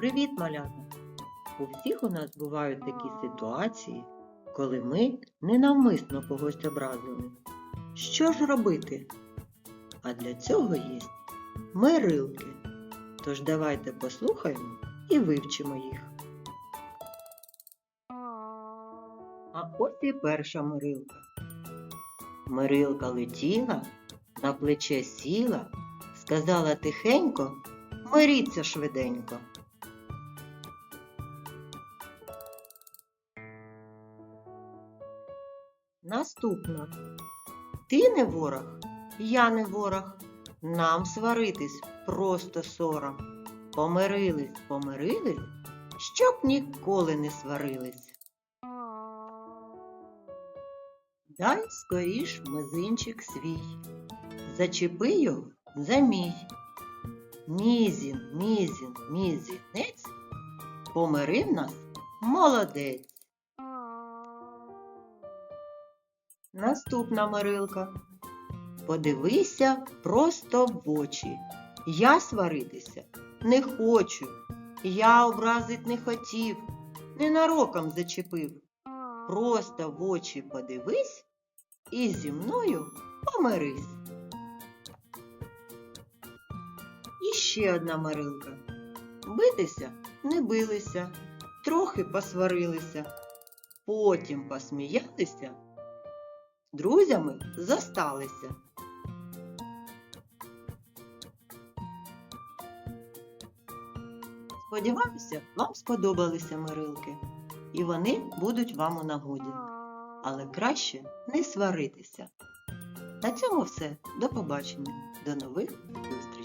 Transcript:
Привіт, малята! У всіх у нас бувають такі ситуації, коли ми ненавмисно когось образили. Що ж робити? А для цього є мирилки. Тож давайте послухаємо і вивчимо їх. А ось і перша мирилка. Мирилка летіла, на плече сіла, сказала тихенько, миріться швиденько. Наступна. Ти не ворог, я не ворог. Нам сваритись просто сором. Помирились, помирились, щоб ніколи не сварились. Дай скоріш мизинчик свій. Зачепи його за мій. Мізін, мізін, мізінець помирив нас молодець. Наступна Марилка. Подивися просто в очі. Я сваритися не хочу. Я образить не хотів, ненароком зачепив. Просто в очі подивись і зі мною помирись. І ще одна Марилка. Битися не билися, трохи посварилися, потім посміялися, друзями зосталися. Сподіваюся, вам сподобалися мирилки, і вони будуть вам у нагоді. Але краще не сваритися. На цьому все. До побачення. До нових зустрічей.